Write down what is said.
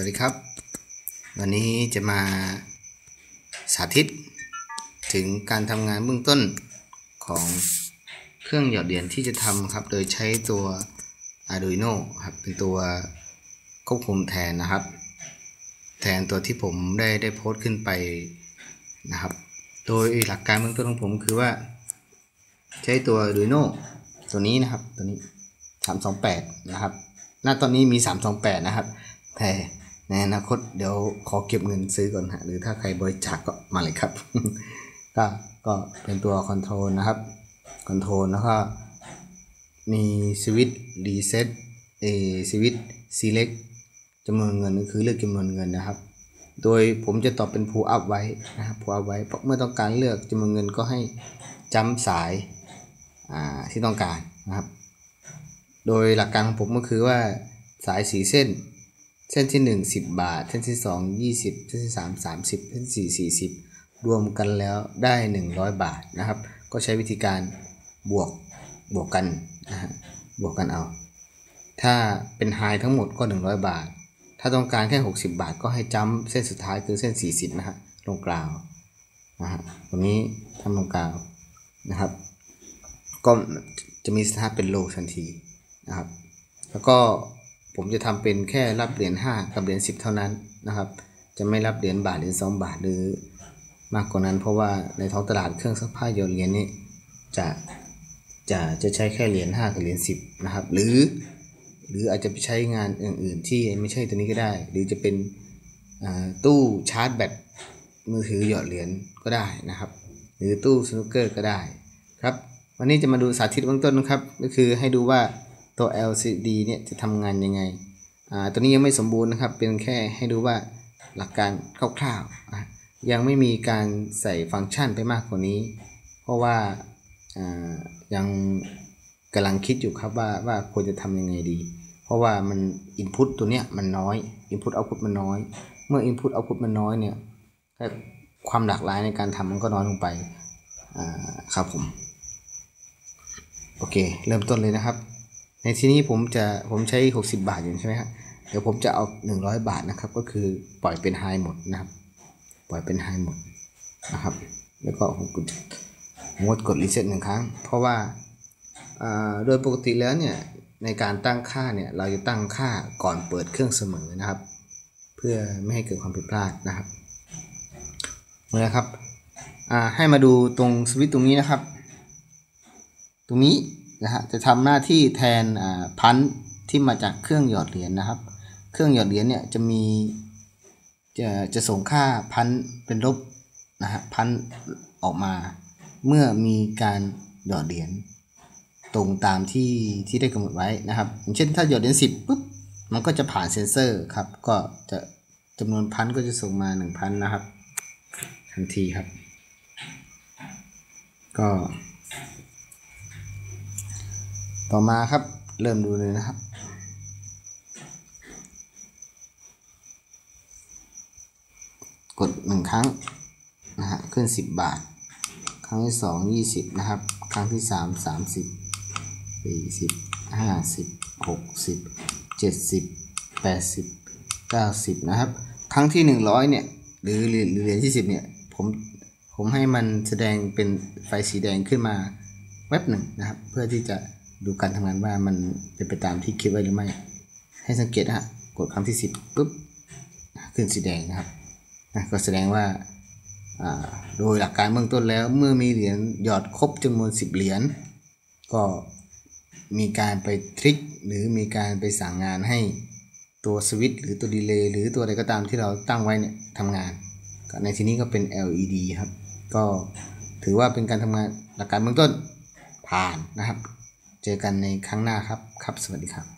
วัสดีครับ วันนี้จะมาสาธิต ถึงการทำงานเบื้องต้นของเครื่องหยอดเหรียญที่จะทำครับ โดยใช้ตัว Arduino ครับ เป็นตัวควบคุมแทนนะครับ แทนตัวที่ผมได้ได้โพสต์ขึ้นไปนะครับ โดยหลักการเบื้องต้นของผมคือว่า ใช้ตัว Arduino ตัวนี้นะครับ ตัวนี้ 328 นะครับ หน้าตอนนี้มี 328 นะครับแต่ ในอนาคตเดี๋ยวขอเก็บเงินซื้อก่อนฮะหรือถ้าใครบริจาคกก็มาเลยครับ ก็ก็เป็นตัวคอนโทรลนะครับคอนโทรลแล้วก็มีสวิตช์รีเซ็ตเอสวิตซีเล็กจำนวนเงินก็คือเลือกจำนวนเงินนะครับ โดยผมจะตอบเป็น pull up ไว้นะครับ pull up ไว้เพราะเมื่อต้องการเลือกจำนวนเงินก็ให้จำสายที่ต้องการนะครับ โดยหลักการของผมก็คือว่าสายสีเส้น เส้นที่ 1 10 บาท เส้นที่ 2 20 เส้นที่ 3 30 เส้นที่ 4 40 รวมกันแล้วได้ 100 บาทนะครับ ก็ใช้วิธีการบวกบวกกันนะฮะบวกกันเอา ถ้าเป็นไฮทั้งหมดก็ 100 บาท ถ้าต้องการแค่ 60 บาท ก็ให้จัมเส้นสุดท้ายคือเส้น 40 นะฮะลงกลางนะฮะตรงนี้ทำลงกลางนะครับ ก็จะมีสถานะเป็นโลทันทีนะครับ แล้วก็ ผมจะทำเป็นแค่รับเหรียญ5กับเหรียญ10 เท่านั้นนะครับ จะไม่รับเหรียญบาทเหรียญ2บาทหรือมากกว่านั้น เพราะว่าในท้องตลาดเครื่องซักผ้าหยดเหรียญนี้จะจะจะใช้แค่เหรียญ5กับเหรียญ10นะครับ หรือหรืออาจจะไปใช้งานอื่น ๆ ที่ไม่ใช่ตัวนี้ก็ได้ หรือจะเป็นตู้ชาร์จแบตมือถือหยอดเหรียญก็ได้นะครับ หรือตู้สนุกเกอร์ก็ได้ครับ วันนี้จะมาดูสาธิตเบื้องต้นนะครับ ก็คือให้ดูว่า ตัว LCD เนี่ยจะทำงานยังไงอ่าตัวนี้ยังไม่สมบูรณ์นะครับ เป็นแค่ให้ดูว่าหลักการคร่าวๆยังไม่มีการใส่ฟังก์ชันไปมากกว่านี้ เพราะว่าอ่ายังกำลังคิดอยู่ครับว่าว่าควรจะทำยังไงดี เพราะว่ามันอินพุตตัวเนี้ยมันน้อยอินพุตเอาพุตมันน้อย เมื่ออินพุตเอาพุตมันน้อยเนี่ยความหลากหลายในการทำมันก็น้อยลงไปอ่าครับผม โอเค เริ่มต้นเลยนะครับ ที่นี้ผมจะผมใช้ 60 บาทอยู่ใช่ไหมครับเดี๋ยวผมจะเอา 100 บาทนะครับ ก็คือปล่อยเป็นไฮหมดนะครับ ปล่อยเป็นไฮหมดนะครับ แล้วก็ผมกดผมกดกดรีเซ็ตหนึ่งครั้ง เพราะว่าโดยปกติแล้วเนี่ยในการตั้งค่าเนี่ยเราจะตั้งค่าก่อนเปิดเครื่องเสมอนะครับ เพื่อไม่ให้เกิดความผิดพลาดนะครับเมื่อครับให้มาดูตรงสวิตช์ตรงนี้นะครับ ตรงนี้ นะฮะจะทำหน้าที่แทนพันที่มาจากเครื่องหยอดเหรียญนนะครับ เครื่องหยอดเหรียญเนี่ยจะมีจะจะส่งค่าพันเป็นลบนะฮะพันออกมาเมื่อมีการหยอดเหรียญตรงตามที่ที่ได้กำหนดไว้นะครับอย่างเช่นถ้าหยอดเหรียญสิบปุ๊บมันก็จะผ่านเซ็นเซอร์ครับ ก็จะจำนวนพันก็จะส่งมา1,000นะครับ ทันทีครับ ก็ ต่อมาครับเริ่มดูเลยนะครับ กดหนึ่งครั้งนะฮะขึ้น 10 บาท ครั้งที่สองยี่สิบนะครับ ครั้งที่สามสามสิบสี่สิบห้าสิบหกสิบเจ็ดสิบแปดสิบเก้าสิบนะครับ ครั้งที่หนึ่งร้อยเนี่ยหรือเหรียญที่สิบเนี่ยผมผมให้มันแสดงเป็นไฟสีแดงขึ้นมาแวบหนึ่งนะครับ เพื่อที่จะ ดูการทำงานว่ามันเป็นไปตามที่คิดไว้หรือไม่ ให้สังเกตฮะกดคำที่ 10ปุ๊บขึ้นสีแดงนะครับนะก็แสดงว่าโดยหลักการเบื้องต้นแล้ว เมื่อมีเหรียญหยอดครบจำนวน 10 เหรียญก็มีการไปทริคหรือมีการไปสั่งงานให้ตัวสวิตช์หรือตัวดีเลย์หรือตัวอะไรก็ตามที่เราตั้งไว้เนี่ยทำงานในที่นี้ก็เป็น LED ครับ ก็ถือว่าเป็นการทำงานหลักการเบื้องต้นผ่านนะครับ เจอกันในครั้งหน้าครับ ครับ สวัสดีครับ